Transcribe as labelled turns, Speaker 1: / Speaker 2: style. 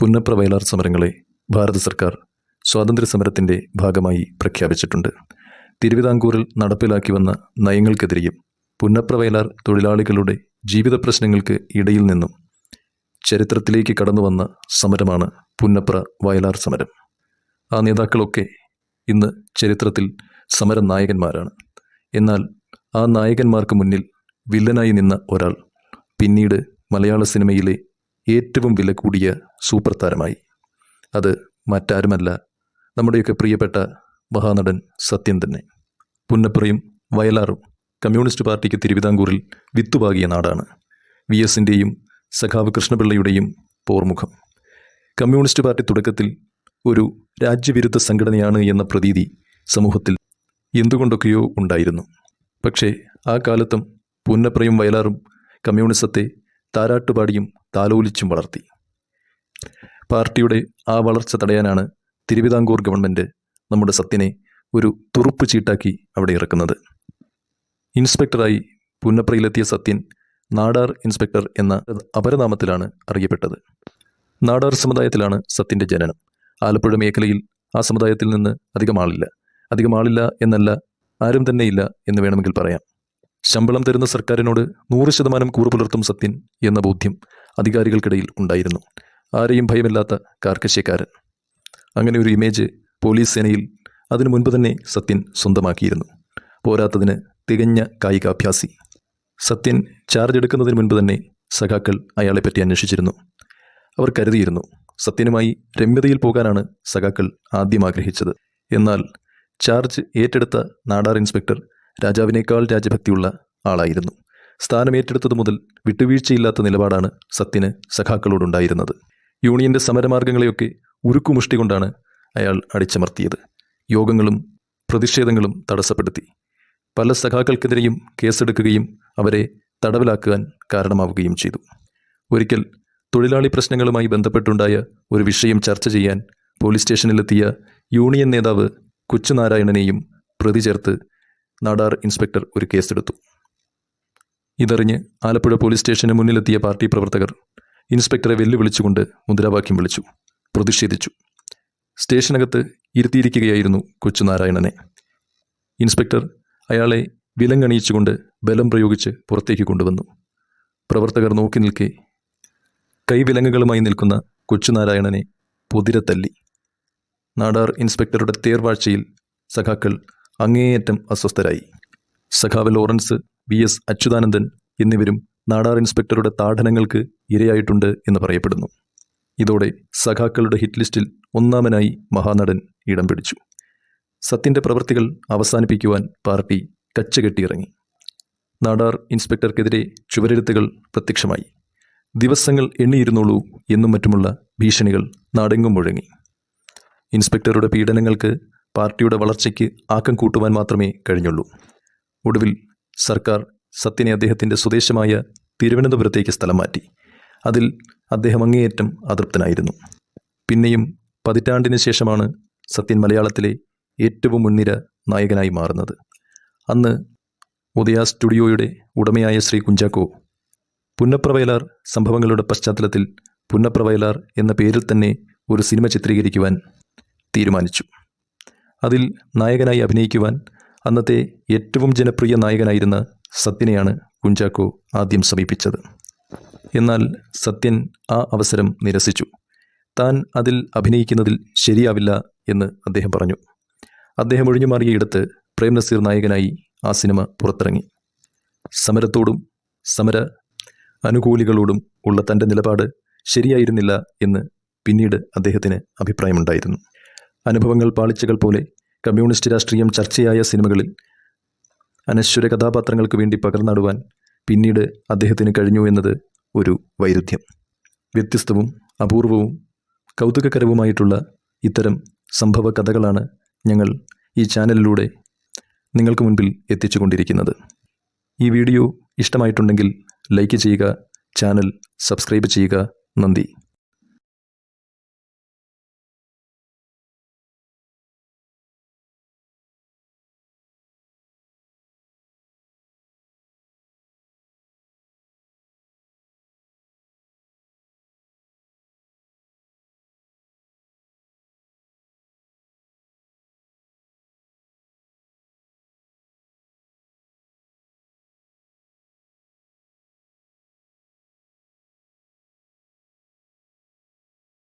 Speaker 1: പുന്നപ്ര വയലാർ സമരങ്ങളെ ഭാരത സർക്കാർ സ്വാതന്ത്ര്യ സമരത്തിന്റെ ഭാഗമായി പ്രഖ്യാപിച്ചിട്ടുണ്ട്. തിരുവിതാംകൂറിൽ നടപ്പിലാക്കി വന്ന നയങ്ങൾക്കെതിരെയും പുന്നപ്ര വയലാർ തൊഴിലാളികളുടെ ജീവിത പ്രശ്നങ്ങൾക്ക് ഇടയിൽ നിന്നും ചരിത്രത്തിലേക്ക് കടന്നു വന്ന സമരമാണ് പുന്നപ്ര വയലാർ സമരം. ആ നേതാക്കളൊക്കെ ഇന്ന് ചരിത്രത്തിൽ സമര നായകന്മാരാണ് എന്നാൽ ആ നായകന്മാർക്ക് മുന്നിൽ വില്ലനായി നിന്ന ഒരാൾ പിന്നീട് മലയാള സിനിമയിലെ ഏറ്റവും വില കൂടിയ സൂപ്പർ താരമായി. അത് മറ്റാരുമല്ല നമ്മുടെയൊക്കെ പ്രിയപ്പെട്ട മഹാനടൻ സത്യൻ തന്നെ. പുന്നപ്പുറയും വയലാറും കമ്മ്യൂണിസ്റ്റ് പാർട്ടിക്ക് തിരുവിതാംകൂറിൽ വിത്തുപാകിയ നാടാണ്. വി എസിന്റെയും സഖാവ് കൃഷ്ണപിള്ളയുടെയും പോർമുഖം. കമ്മ്യൂണിസ്റ്റ് പാർട്ടി തുടക്കത്തിൽ ഒരു രാജ്യവിരുദ്ധ സംഘടനയാണ് എന്ന പ്രതീതി സമൂഹത്തിൽ എന്തുകൊണ്ടൊക്കെയോ ഉണ്ടായിരുന്നു. പക്ഷേ ആ കാലത്തും പുന്നപ്രയും വയലാറും കമ്മ്യൂണിസത്തെ താരാട്ടുപാടിയും താലോലിച്ചും വളർത്തി. പാർട്ടിയുടെ ആ വളർച്ച തടയാനാണ് തിരുവിതാംകൂർ ഗവൺമെന്റ് നമ്മുടെ സത്യനെ ഒരു തുറുപ്പ് ചീട്ടാക്കി അവിടെ ഇറക്കുന്നത്. ഇൻസ്പെക്ടറായി പുന്നപ്രയിലെത്തിയ സത്യൻ നാടാർ ഇൻസ്പെക്ടർ എന്ന അപരനാമത്തിലാണ് അറിയപ്പെട്ടത്. നാടാർ സമുദായത്തിലാണ് സത്യന്റെ ജനനം. ആലപ്പുഴ മേഖലയിൽ ആ സമുദായത്തിൽ നിന്ന് അധികം ആളില്ല. അധികം ആളില്ല എന്നല്ല ആരും തന്നെയില്ല എന്ന് വേണമെങ്കിൽ പറയാം. ശമ്പളം തരുന്ന സർക്കാരിനോട് നൂറ് ശതമാനം കൂറു പുലർത്തും സത്യൻ എന്ന ബോധ്യം അധികാരികൾക്കിടയിൽ ഉണ്ടായിരുന്നു. ആരെയും ഭയമില്ലാത്ത കാർക്കശ്യക്കാരൻ. അങ്ങനെ ഒരു ഇമേജ് പോലീസ് സേനയിൽ അതിനു മുൻപ് തന്നെ സത്യൻ സ്വന്തമാക്കിയിരുന്നു. പോരാത്തതിന് തികഞ്ഞ കായികാഭ്യാസി. സത്യൻ ചാർജ് എടുക്കുന്നതിന് മുൻപ് തന്നെ സഖാക്കൾ അയാളെപ്പറ്റി അന്വേഷിച്ചിരുന്നു. അവർ കരുതിയിരുന്നു സത്യനുമായി രമ്യതയിൽ പോകാനാണ് സഖാക്കൾ ആദ്യം ആഗ്രഹിച്ചത്. എന്നാൽ ചാർജ് ഏറ്റെടുത്ത നാടാർ ഇൻസ്പെക്ടർ രാജാവിനേക്കാൾ രാജ്യഭക്തിയുള്ള ആളായിരുന്നു. സ്ഥാനമേറ്റെടുത്തതു മുതൽ വിട്ടുവീഴ്ചയില്ലാത്ത നിലപാടാണ് സത്യന് സഖാക്കളോടുണ്ടായിരുന്നത്. യൂണിയന്റെ സമരമാർഗങ്ങളെയൊക്കെ ഉരുക്കുമുഷ്ടി കൊണ്ടാണ് അയാൾ അടിച്ചമർത്തിയത്. യോഗങ്ങളും പ്രതിഷേധങ്ങളും തടസ്സപ്പെടുത്തി. പല സഖാക്കൾക്കെതിരെയും കേസെടുക്കുകയും അവരെ തടവിലാക്കുവാൻ കാരണമാവുകയും ചെയ്തു. ഒരിക്കൽ തൊഴിലാളി പ്രശ്നങ്ങളുമായി ബന്ധപ്പെട്ടുണ്ടായ ഒരു വിഷയം ചർച്ച ചെയ്യാൻ പോലീസ് സ്റ്റേഷനിലെത്തിയ യൂണിയൻ നേതാവ് കൊച്ചുനാരായണനെയും പ്രതി ചേർത്ത് നാടാർ ഇൻസ്പെക്ടർ ഒരു കേസെടുത്തു. ഇതറിഞ്ഞ് ആലപ്പുഴ പോലീസ് സ്റ്റേഷന് മുന്നിലെത്തിയ പാർട്ടി പ്രവർത്തകർ ഇൻസ്പെക്ടറെ വെല്ലുവിളിച്ചുകൊണ്ട് മുദ്രാവാക്യം വിളിച്ചു. പ്രതിഷേധിച്ചു. സ്റ്റേഷനകത്ത് ഇരുത്തിയിരിക്കുകയായിരുന്നു കൊച്ചുനാരായണനെ. ഇൻസ്പെക്ടർ അയാളെ വിലങ്ങണിയിച്ചുകൊണ്ട് ബലം പ്രയോഗിച്ച് പുറത്തേക്ക് കൊണ്ടുവന്നു. പ്രവർത്തകർ നോക്കി നിൽക്കെ കൈവിലങ്ങുകളുമായി നിൽക്കുന്ന കൊച്ചുനാരായണനെ പൊതിരെ തല്ലി നാടാർ ഇൻസ്പെക്ടറുടെ തേർവാഴ്ചയിൽ സഖാക്കൾ അങ്ങേയറ്റം അസ്വസ്ഥരായി. സഖാവ് ലോറൻസ് വി. എസ്. അച്യുതാനന്ദൻ എന്നിവരും നാടാർ ഇൻസ്പെക്ടറുടെ താഠനങ്ങൾക്ക് ഇരയായിട്ടുണ്ട് എന്ന് പറയപ്പെടുന്നു. ഇതോടെ സഖാക്കളുടെ ഹിറ്റ് ലിസ്റ്റിൽ ഒന്നാമനായി മഹാനടൻ ഇടം പിടിച്ചു. സത്യന്റെ പ്രവൃത്തികൾ അവസാനിപ്പിക്കുവാൻ പാർട്ടി കച്ചകെട്ടിയിറങ്ങി. നാടാർ ഇൻസ്പെക്ടർക്കെതിരെ ചുവരെഴുത്തുകൾ പ്രത്യക്ഷമായി. ദിവസങ്ങൾ എണ്ണിയിരുന്നുള്ളൂ എന്നും മറ്റുമുള്ള ഭീഷണികൾ നാടെങ്ങും മുഴങ്ങി. ഇൻസ്പെക്ടറുടെ പീഡനങ്ങൾക്ക് പാർട്ടിയുടെ വളർച്ചയ്ക്ക് ആക്കം കൂട്ടുവാൻ മാത്രമേ കഴിഞ്ഞുള്ളൂ. ഒടുവിൽ സർക്കാർ സത്യനെ അദ്ദേഹത്തിന്റെ സ്വദേശമായ തിരുവനന്തപുരത്തേക്ക് സ്ഥലം മാറ്റി. അതിൽ അദ്ദേഹം അങ്ങേയറ്റം അതൃപ്തനായിരുന്നു. പിന്നെയും പതിറ്റാണ്ടിന് ശേഷമാണ് സത്യൻ മലയാളത്തിലെ ഏറ്റവും മുൻനിര നായകനായി മാറുന്നത്. അന്ന് ഉദയ സ്റ്റുഡിയോയുടെ ഉടമയായ ശ്രീ കുഞ്ചാക്കോ പുന്നപ്രവയലാർ സംഭവങ്ങളുടെ പശ്ചാത്തലത്തിൽ പുന്നപ്രവയലാർ എന്ന പേരിൽ തന്നെ ഒരു സിനിമ ചിത്രീകരിക്കുവാൻ തീരുമാനിച്ചു. അതിൽ നായകനായി അഭിനയിക്കുവാൻ അന്നത്തെ ഏറ്റവും ജനപ്രിയ നായകനായിരുന്ന സത്യനെയാണ് കുഞ്ചാക്കോ ആദ്യം സമീപിച്ചത്. എന്നാൽ സത്യൻ ആ അവസരം നിരസിച്ചു. താൻ അതിൽ അഭിനയിക്കുന്നതിൽ ശരിയാവില്ല എന്ന് അദ്ദേഹം പറഞ്ഞു. അദ്ദേഹം ഒഴിഞ്ഞു മാറിയയിടത്ത് പ്രേം നസീർ നായകനായി ആ സിനിമ പുറത്തിറങ്ങി. സമരത്തോടും സമര അനുകൂലികളോടും ഉള്ള തന്റെ നിലപാട് ശരിയായിരുന്നില്ല എന്ന് പിന്നീട് അദ്ദേഹത്തിന് അഭിപ്രായമുണ്ടായിരുന്നു. അനുഭവങ്ങൾ പാളിച്ചകൾ പോലെ കമ്മ്യൂണിസ്റ്റ് രാഷ്ട്രീയം ചർച്ചയായ സിനിമകളിൽ അനശ്വര കഥാപാത്രങ്ങൾക്ക് വേണ്ടി പകർന്നാടുവാൻ പിന്നീട് അദ്ദേഹത്തിന് കഴിഞ്ഞു എന്നത് ഒരു വൈരുദ്ധ്യം. വ്യത്യസ്തവും അപൂർവവും കൗതുകകരവുമായിട്ടുള്ള ഇത്തരം സംഭവ കഥകളാണ് ഞങ്ങൾ ഈ ചാനലിലൂടെ നിങ്ങൾക്ക് മുൻപിൽ എത്തിച്ചുകൊണ്ടിരിക്കുന്നത്. ഈ വീഡിയോ ഇഷ്ടമായിട്ടുണ്ടെങ്കിൽ ലൈക്ക് ചെയ്യുക ചാനൽ സബ്സ്ക്രൈബ് ചെയ്യുക. നന്ദി.